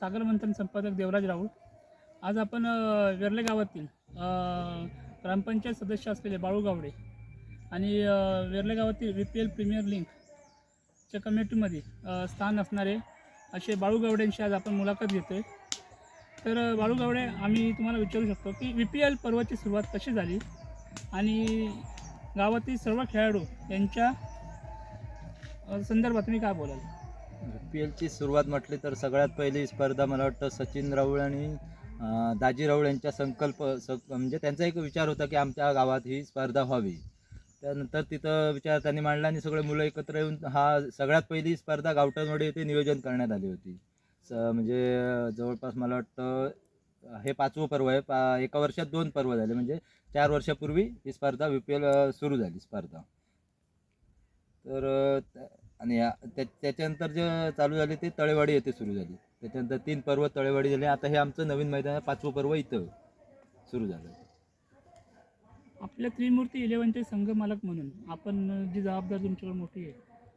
सागर मंथन संपादक देवराज राऊळ आज आपण वेर्ले गावातील ग्रामपंचायत सदस्य असलेले बाळू गावडे आणि वेर्ले गावातील वी पी एल प्रीमियर लिंकच्या कमिटीमध्ये स्थान असणारे असे बाळू गावड्यांची आज आपण मुलाखत घेतो आहे तर बाळू गावडे आम्ही तुम्हाला विचारू शकतो की व्ही पी एल पर्वाची सुरुवात कशी झाली आणि गावातील सर्व खेळाडू यांच्या संदर्भात मी काय बोलाल? पी एलची सुरुवात म्हटली तर सगळ्यात पहिली स्पर्धा मला वाटतं सचिन राऊळ आणि दाजी राऊळ यांच्या संकल्प म्हणजे त्यांचा एक विचार होता की आमच्या गावात ही स्पर्धा व्हावी. त्यानंतर तिथं विचार त्यांनी मांडला आणि सगळे मुलं एकत्र येऊन हा सगळ्यात पहिली स्पर्धा गावठणवाडी येथे नियोजन करण्यात आली होती. स म्हणजे जवळपास मला वाटतं हे पाचवं पर्व आहे. पा एका वर्षात दोन पर्व झाले. म्हणजे चार वर्षापूर्वी ही स्पर्धा व्ही पी एल सुरू झाली स्पर्धा. तर त्या- आणि या- त्या त्याच्यानंतर जे चालू झाले ते तळेवाडी येथे सुरू झाली. त्याच्यानंतर तीन पर्व तळेवाडी झाले. आता हे आमचं नवीन मैदान आहे, पाचवं पर्व इथं सुरू झालं. आपल्या त्रिमूर्ती इलेव्हनचे संघ मालक म्हणून आपण जी जबाबदारी तुमच्यावर मोठी आहे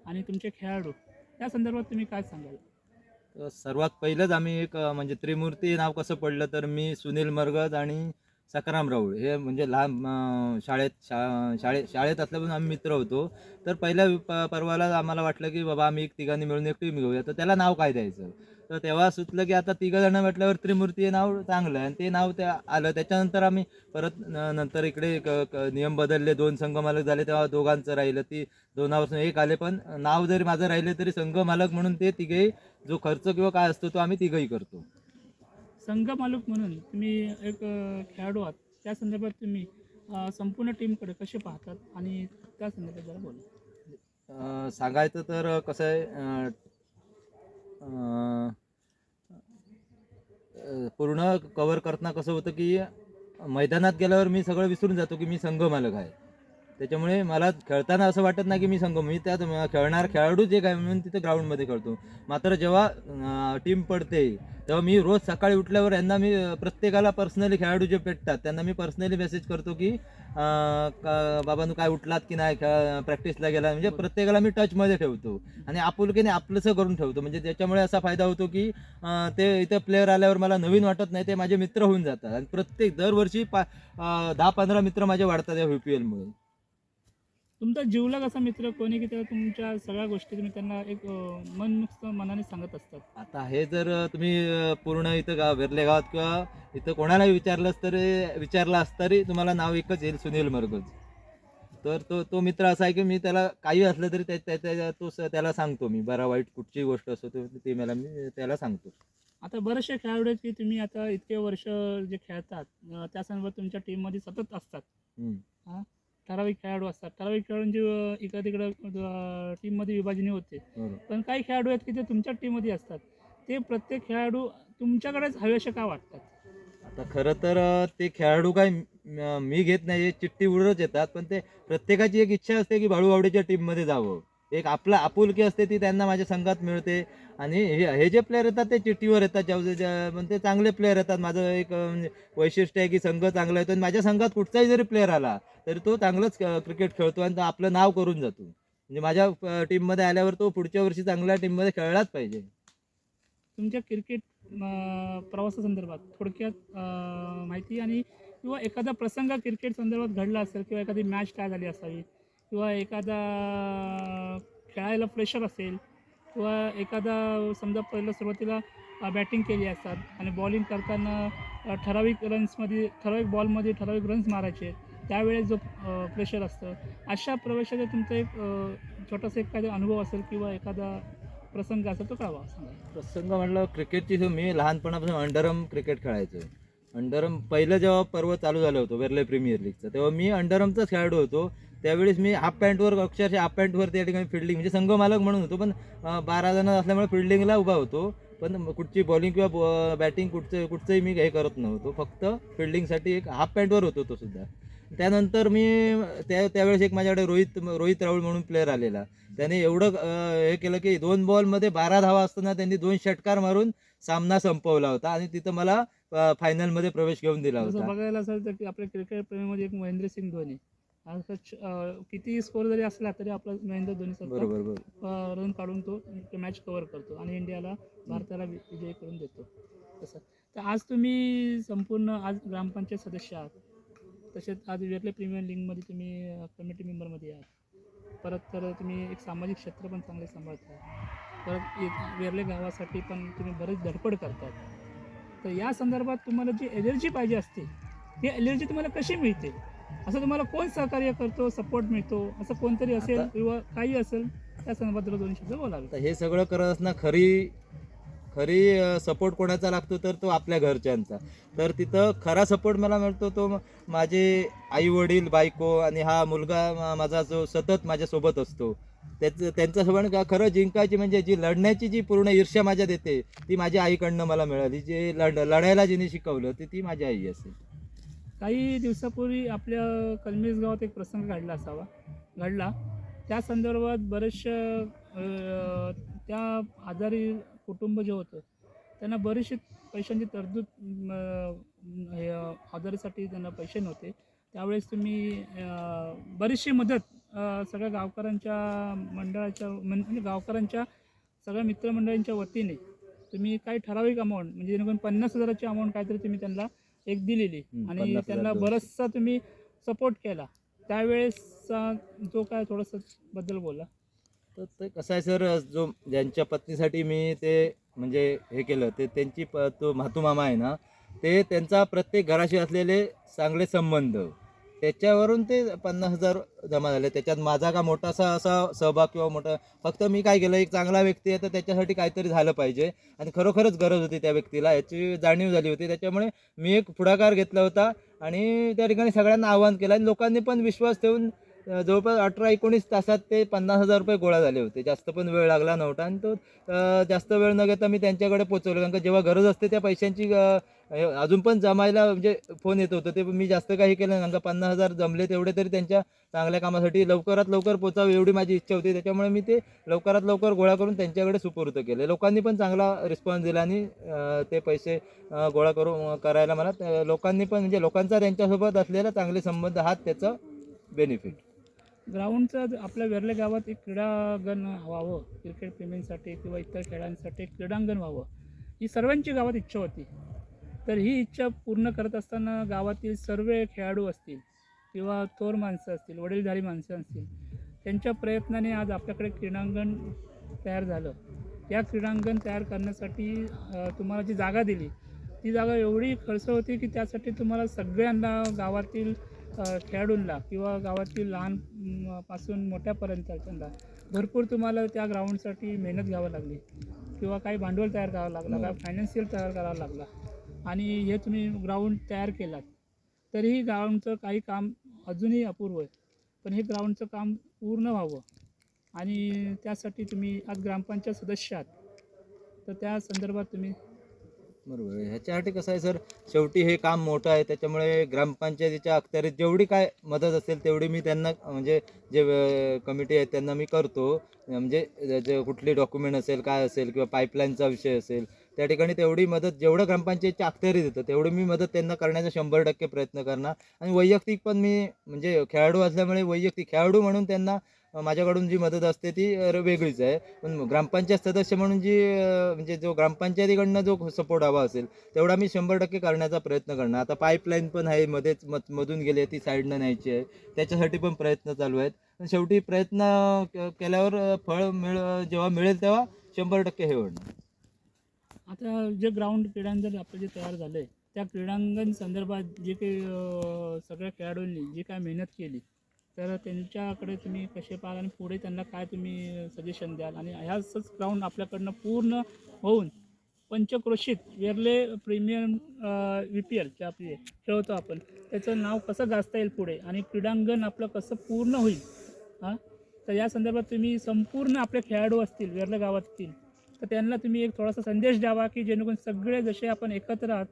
आणि तुमचे खेळाडू त्या संदर्भात तुम्ही काय सांगाल? तर सर्वात पहिलंच आम्ही एक म्हणजे त्रिमूर्ती नाव कसं पडलं तर मी सुनील मरगज आणि सकाराम राऊळ. हे म्हणजे लहान शाळेत शा शाळेत शाळेत असल्यापासून आम्ही मित्र होतो. तर पहिल्या प पर्वाला आम्हाला वाटलं की बाबा आम्ही एक तिघांनी मिळून एक टीम घेऊया. तर त्याला नाव काय द्यायचं? तर तेव्हा सुचलं की आता तिघं जणं म्हटल्यावर त्रिमूर्ती हे नाव चांगलं आहे. आणि ते नाव त्या आलं. त्याच्यानंतर आम्ही परत नंतर इकडे क- नियम बदलले. दोन संघ मालक झाले. तेव्हा दोघांचं राहिलं. ती दोनापासून एक आले. पण नाव जरी माझं राहिले तरी संघ मालक म्हणून ते तिघेही जो खर्च किंवा काय असतो तो आम्ही तिघही करतो. संघ मालक म्हणून तुम्ही एक खेळाडू आहात. त्या संदर्भात तुम्ही संपूर्ण टीमकडे कसे पाहतात आणि त्या संदर्भात जरा बोला. सांगायचं तर कसं आहे पूर्ण कवर करताना कसं होतं की मैदानात गेल्यावर मी सगळं विसरून जातो की मी संघ मालक आहे. त्याच्यामुळे मला खेळताना असं वाटत नाही की मी सांगू मी त्यात खेळणार खेळाडूच एक आहे म्हणून तिथे ग्राउंडमध्ये खेळतो. मात्र जेव्हा टीम पडते तेव्हा मी रोज सकाळी उठल्यावर यांना मी प्रत्येकाला पर्सनली खेळाडू जे भेटतात त्यांना मी पर्सनली मेसेज करतो की बाबांनो काय उठलात की नाही खेळ प्रॅक्टिसला गेला म्हणजे प्रत्येकाला मी टचमध्ये ठेवतो. आणि आपुलकीने आपलंसं करून ठेवतो. म्हणजे त्याच्यामुळे असा फायदा होतो की ते इथं प्लेअर आल्यावर मला नवीन वाटत नाही ते माझे मित्र होऊन जातात. आणि प्रत्येक दरवर्षी पा दहा पंधरा मित्र माझे वाढतात या व्ही पी एलमुळे तुमचा जीवलग असा मित्र कोणी की तेव्हा तुमच्या सगळ्या गोष्टी तुम्ही त्यांना एक मनमुक्त मनाने सांगत असतात? आता हे जर तुम्ही पूर्ण इथं गाव वेर्ले गावात किंवा इथं कोणालाही विचारलंच तरी विचारलं असं तरी तुम्हाला नाव एकच येईल सुनील मरगज. तर तो तो मित्र असा आहे की मी त्याला काही असलं तरी त्या- त्या- त्या- तो त्याला सांगतो मी. बरा वाईट कुठची गोष्ट असो तो मला मी त्याला सांगतो. आता बरेचसे खेळाडू आहेत की तुम्ही आता इतके वर्ष जे खेळतात त्या संदर्भात तुमच्या टीममध्ये सतत असतात. ठराविक खेळाडू असतात. ठराविक खेळाडूंची इकडं तिकडं टीममध्ये विभाजणी होते. पण काही खेळाडू आहेत की ते तुमच्या टीममध्ये असतात. ते प्रत्येक खेळाडू तुमच्याकडेच हवेसे का वाटतात? आता खरं तर ते खेळाडू काय म- घेत नाही चिठ्ठी उडतच येतात. पण ते प्रत्येकाची एक इच्छा असते की बाळूवावडीच्या टीममध्ये जावं. एक आपला आपुलकी असते ती त्यांना माझ्या संघात मिळते. आणि हे हे जे प्लेअर येतात ते चिठ्ठीवर येतात. ज्या ज्या- म्हणजे ते चांगले प्लेअर येतात. माझं एक म्हणजे वैशिष्ट्य आहे की संघ चांगला येतो. आणि माझ्या संघात कुठचाही जरी प्लेअर आला तरी तो चांगलंच क्रिकेट खेळतो आणि तो आपलं नाव करून जातो. म्हणजे माझ्या टीममध्ये आल्यावर तो पुढच्या वर्षी चांगल्या टीममध्ये खेळलाच पाहिजे. तुमच्या क्रिकेट प्रवासासंदर्भात थोडक्यात माहिती आणि किंवा एखादा प्रसंग क्रिकेट संदर्भात घडला असेल किंवा एखादी मॅच काय झाली असावी किंवा एखादा खेळायला प्रेशर असेल किंवा एखादा समजा पहिलं सुरुवातीला बॅटिंग केली असतात आणि बॉलिंग करताना ठराविक रन्समध्ये ठराविक बॉलमध्ये ठराविक रन्स मारायचे त्यावेळेस जो प्रेशर असतं. अशा प्रवेशाचा तुमचा एक छोटासा एखादा अनुभव असेल किंवा एखादा प्रसंग असेल तो कळावा. प्रसंग म्हटलं क्रिकेटची मी लहानपणापासून अंडरम क्रिकेट खेळायचो. अंडरम पहिलं जेव्हा पर्व चालू झालं होतं वेरले प्रीमियर लीगचं तेव्हा मी अंडरमचाच खेळाडू होतो. त्यावेळेस मी हाफ पॅन्टवर अक्षरशः हाफ पॅन्टवर त्या ठिकाणी फिल्डिंग म्हणजे संघ मालक म्हणून होतो. पण बारा जण असल्यामुळे फिल्डिंगला उभा होतो. पण कुठची बॉलिंग किंवा बॅटिंग कुठचं कुठचंही मी हे करत नव्हतो. फक्त फिल्डिंगसाठी एक हाफ पॅन्टवर होतो तो सुद्धा. त्यानंतर मी त्या त्यावेळेस एक माझ्याकडे रोहित रोहित राहुल म्हणून प्लेअर आलेला. त्याने एवढं हे केलं की दोन बॉलमध्ये बारा धावा असताना त्यांनी दोन षटकार मारून सामना संपवला होता आणि तिथं मला फायनलमध्ये प्रवेश घेऊन दिला होता. बघायला असेल तर की आपल्या क्रिकेट प्रेमीमध्ये एक महेंद्रसिंग धोनी. किती स्कोर जरी असला तरी आपला महेंद्र धोनी बरोबर रन काढून तो मॅच कव्हर करतो आणि इंडियाला भारताला वि- विजयी करून देतो. तसं. तर आज तुम्ही संपूर्ण आज ग्रामपंचायत सदस्य आहात. तसेच आज वेरले प्रीमियर लीगमध्ये तुम्ही कमिटी मेंबरमध्ये आहात. परत तर तुम्ही एक सामाजिक क्षेत्र पण चांगले सांभाळता परत एक वेरले गावासाठी पण तुम्ही बरेच धडपड करतात तर या संदर्भात तुम्हाला जी एनर्जी पाहिजे असते ती एनर्जी तुम्हाला कशी मिळते? असं तुम्हाला कोण सहकार्य करतो सपोर्ट मिळतो असं कोणतरी असेल आता- किंवा काही असेल त्या संदर्भात तुला दोन शब्द बोलावे. तर हे सगळं करत असताना खरी खरी सपोर्ट कोणाचा लागतो तर तो आपल्या घरच्यांचा. तर तिथं खरा सपोर्ट मला मिळतो तो म- माझे आई वडील बायको आणि हा मुलगा मा- माझा जो सतत माझ्यासोबत असतो. त्याचं त्यांच्यासोबत का खरं जिंकायची म्हणजे जी लढण्याची जी पूर्ण ईर्ष्या माझ्यात येते ती माझ्या आईकडनं मला मिळाली. जे लढ लढायला जिने शिकवलं ती ती माझी आई असेल. काही दिवसापूर्वी आपल्या कलमेज गावात एक प्रसंग घडला असावा. घडला. त्या संदर्भात बरेचशा त्या आजारी कुटुंब जे होतं त्यांना बरेचसे पैशांची तरतूद हे आजारीसाठी त्यांना पैसे नव्हते. त्यावेळेस तुम्ही बरीचशी मदत सगळ्या गावकऱ्यांच्या मंडळाच्या म्हण- म्हणजे गावकऱ्यांच्या सगळ्या मित्रमंडळींच्या वतीने तुम्ही काही ठराविक अमाऊंट म्हणजे जेणेकरून पन्नास हजाराची अमाऊंट काहीतरी तुम्ही त्यांना एक दिलेली आणि 50,000 त्यांना. बरचसा तुम्ही सपोर्ट केला. त्यावेळेसचा जो काय थोडंसं बद्दल बोला. तर ते कसं आहे सर जो ज्यांच्या पत्नीसाठी मी ते म्हणजे हे केलं ते त्यांची प तो म्हातू मामा आहे ना ते त्यांचा प्रत्येक घराशी असलेले चांगले संबंध. त्याच्यावरून ते पन्नास हजार जमा झाले. त्याच्यात माझा का मोठासा असा सहभाग किंवा मोठा फक्त मी काय केलं एक चांगला व्यक्ती आहे तर त्याच्यासाठी काहीतरी झालं पाहिजे. आणि खरोखरच गरज होती त्या व्यक्तीला. याची जाणीव झाली होती. त्याच्यामुळे मी एक पुढाकार घेतला होता आणि त्या ठिकाणी सगळ्यांना आवाहन केलं आणि लोकांनी पण विश्वास ठेवून जवळपास अठरा एकोणीस तासात ते पन्नास हजार रुपये गोळा झाले होते. जास्त पण वेळ लागला नव्हता आणि तो जास्त वेळ न घेता मी त्यांच्याकडे पोचवलं कारण का जेव्हा गरज असते त्या पैशांची अजून पण जमायला म्हणजे फोन येत होतं. ते मी जास्त काही केलं नाही. कारण का पन्नास हजार जमले तेवढे तरी त्यांच्या चांगल्या कामासाठी लवकरात लवकर पोचावं एवढी माझी इच्छा होती. त्याच्यामुळे मी ते लवकरात लवकर गोळा करून त्यांच्याकडे सुपूर्द केले. लोकांनी पण चांगला रिस्पॉन्स दिला आणि ते पैसे गोळा करून करायला मला. लोकांनी पण म्हणजे लोकांचा त्यांच्यासोबत असलेला चांगले संबंध हाच त्याचा बेनिफिट ग्राउंडचं आपल्या वेरले गावात एक क्रीडांगण व्हावं क्रिकेट प्रेमींसाठी किंवा इतर खेळांसाठी क्रीडांगण व्हावं ही सर्वांची गावात इच्छा होती. तर ही इच्छा पूर्ण करत असताना गावातील सर्व खेळाडू असतील किंवा थोर माणसं असतील वडीलधारी माणसं असतील त्यांच्या प्रयत्नाने आज आपल्याकडे क्रीडांगण तयार झालं. या क्रीडांगण तयार करण्यासाठी तुम्हाला जी जागा दिली ती जागा एवढी खर्च होती की त्यासाठी तुम्हाला सगळ्यांना गावातील खेळाडूंना किंवा गावातील लहान पासून मोठ्यापर्यंतच्यांना भरपूर तुम्हाला त्या ग्राउंडसाठी मेहनत घ्यावं लागली. किंवा काही भांडवल तयार करावं लागलं काही फायनान्शियल तयार करावं लागला. आणि हे तुम्ही ग्राउंड तयार केलात तरीही ग्राउंडचं काही काम अजूनही अपूर्व आहे. पण हे ग्राउंडचं काम पूर्ण व्हावं. आणि त्यासाठी तुम्ही आज ग्रामपंचायत सदस्य आहात तर त्या संदर्भात तुम्ही बरोबर आहे. ह्याच्यासाठी कसं आहे सर? शेवटी हे काम मोठं आहे त्याच्यामुळे ग्रामपंचायतीच्या अखत्यारीत जेवढी काय मदत असेल तेवढी मी त्यांना म्हणजे जे कमिटी आहेत त्यांना मी करतो. म्हणजे जे कुठली डॉक्युमेंट असेल काय असेल किंवा पाईपलाईनचा विषय असेल त्या ठिकाणी तेवढी मदत जेवढं ग्रामपंचायतच्या अखत्यारीत येतं तेवढी मी मदत त्यांना करण्याचा शंभर टक्के प्रयत्न करणार. आणि वैयक्तिक पण मी म्हणजे खेळाडू असल्यामुळे वैयक्तिक खेळाडू म्हणून त्यांना माझ्याकडून जी मदत असते ती वेगळीच आहे. पण ग्रामपंचायत सदस्य म्हणून जी म्हणजे जो ग्रामपंचायतीकडनं जो सपोर्ट हवा असेल तेवढा मी शंभर टक्के करण्याचा प्रयत्न करणार. आता पाईपलाईन पण आहे मध्येच मध मधून गेली आहे ती साईडनं न्यायची आहे. त्याच्यासाठी पण प्रयत्न चालू आहेत. पण शेवटी प्रयत्न केल्यावर फळ मिळ जेव्हा मिळेल तेव्हा शंभर टक्के हे होणार आता जे ग्राउंड क्रीडांगण आपलं जे तयार झालं आहे त्या क्रीडांगण संदर्भात जे काही सगळ्या खेळाडूंनी जी काय मेहनत केली तर त्यांच्याकडे तुम्ही कसे पाहाल आणि पुढे त्यांना काय तुम्ही सजेशन द्याल? आणि ह्याच ग्राउंड आपल्याकडनं पूर्ण होऊन पंचक्रोशीत Verle premium V P L जे आपले खेळवतो आपण. त्याचं नाव कसं गाजता येईल पुढे? आणि क्रीडांगण आपलं कसं पूर्ण होईल? हां? तर या संदर्भात तुम्ही संपूर्ण आपले खेळाडू असतील वेरले गावातील तर त्यांना तुम्ही एक थोडासा संदेश द्यावा की जेणेकरून सगळे जसे आपण एकत्र आहात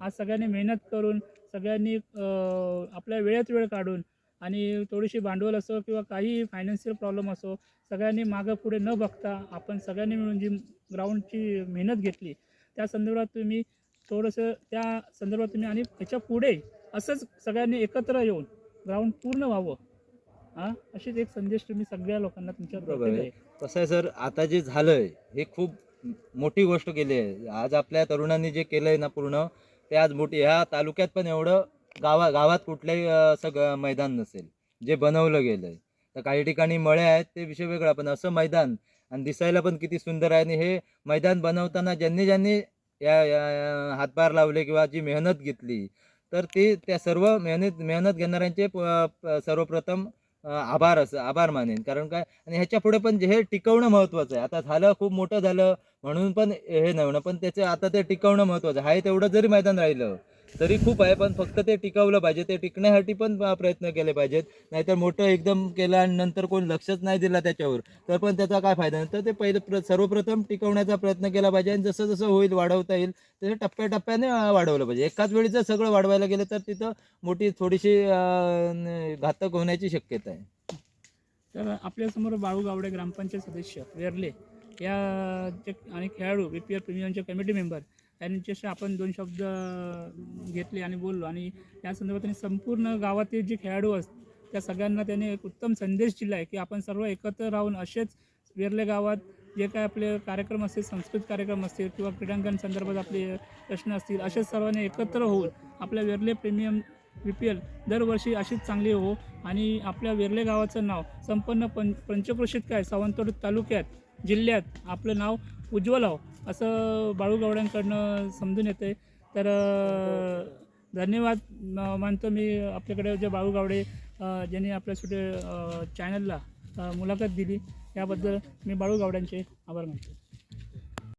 आज सगळ्यांनी मेहनत करून सगळ्यांनी आपल्या वेळेत वेळ काढून आणि थोडीशी भांडवल असो किंवा काही फायनान्शियल प्रॉब्लेम असो सगळ्यांनी मागं पुढे न बघता आपण सगळ्यांनी मिळून जी ग्राउंडची मेहनत घेतली त्या संदर्भात तुम्ही थोडंसं त्या संदर्भात तुम्ही आणि याच्यापुढे असंच सगळ्यांनी एकत्र येऊन ग्राउंड पूर्ण व्हावं. हा? अशीच एक संदेश तुम्ही सगळ्या लोकांना तुमच्या बरोबर आहे. कसं आहे सर आता जे झालंय हे खूप मोठी गोष्ट केली आहे. आज आपल्या तरुणांनी जे केलंय ना पूर्ण ते आज मोठी ह्या तालुक्यात पण एवढं गावा गावात कुठलंही असं ग- मैदान नसेल जे बनवलं गेलंय. तर काही ठिकाणी मळे आहेत ते विषय वेगळा पण असं मैदान आणि दिसायला पण किती सुंदर आहे आणि हे मैदान बनवताना ज्यांनी ज्यांनी या या- या हातभार लावले किंवा जी मेहनत घेतली तर ते त्या सर्व मेहनत मेहनत घेणाऱ्यांचे सर्वप्रथम आभार असं आभार मानेन. कारण काय आणि ह्याच्या पुढे पण जे हे टिकवणं महत्त्वाचं आहे. आता झालं खूप मोठं झालं म्हणून पण हे नव्हणं पण त्याचे आता ते टिकवणं महत्त्वाचं आहे. तेवढं जरी मैदान राहिलं तरी खूप आहे पण फक्त ते टिकवलं पाहिजे. ते टिकण्यासाठी पण प्रयत्न केले पाहिजेत. नाहीतर मोठं एकदम केलं आणि नंतर कोण लक्षच नाही दिला त्याच्यावर. तर पण त्याचा काय फायदा नाही. तर ते पहिले प्र सर्वप्रथम टिकवण्याचा प्रयत्न केला पाहिजे आणि जसं जसं होईल वाढवता येईल तसं टप्प्याटप्प्याने वाढवलं पाहिजे. एकाच वेळी जर सगळं वाढवायला गेलं तर तिथं मोठी थोडीशी घातक होण्याची शक्यता आहे. तर आपल्यासमोर बाळू गावडे ग्रामपंचायत सदस्य वेरले या आणि खेळाडू बी पी एल प्रीमियमचे कमिटी मेंबर यांच्याशी आपण दोन शब्द घेतले आणि बोललो आणि या संदर्भात त्यांनी संपूर्ण गावातील जे खेळाडू असतात त्या सगळ्यांना त्याने एक उत्तम संदेश दिला आहे की आपण सर्व एकत्र राहून असेच वेरले गावात जे काय आपले कार्यक्रम असतील संस्कृत कार्यक्रम असतील किंवा क्रीडांगण संदर्भात आपले प्रश्न असतील असेच सर्वांनी एकत्र होऊन आपल्या Verle premium B P L दरवर्षी अशीच चांगली हो आणि आपल्या वेरले गावाचं नाव संपन्न पं पंचक्रोशीत काय सावंतवाडी तालुक्यात जिल्ह्यात आपलं नाव उज्ज्वल हो. असं बाळूगवड्यांकडनं समजून येते. तर धन्यवाद म- मानतो मी आपल्याकडे जे बाळू गावडे ज्यांनी आपल्या छोटे चॅनलला मुलाखत दिली याबद्दल मी बाळू गावड्यांचे आभार मानतो.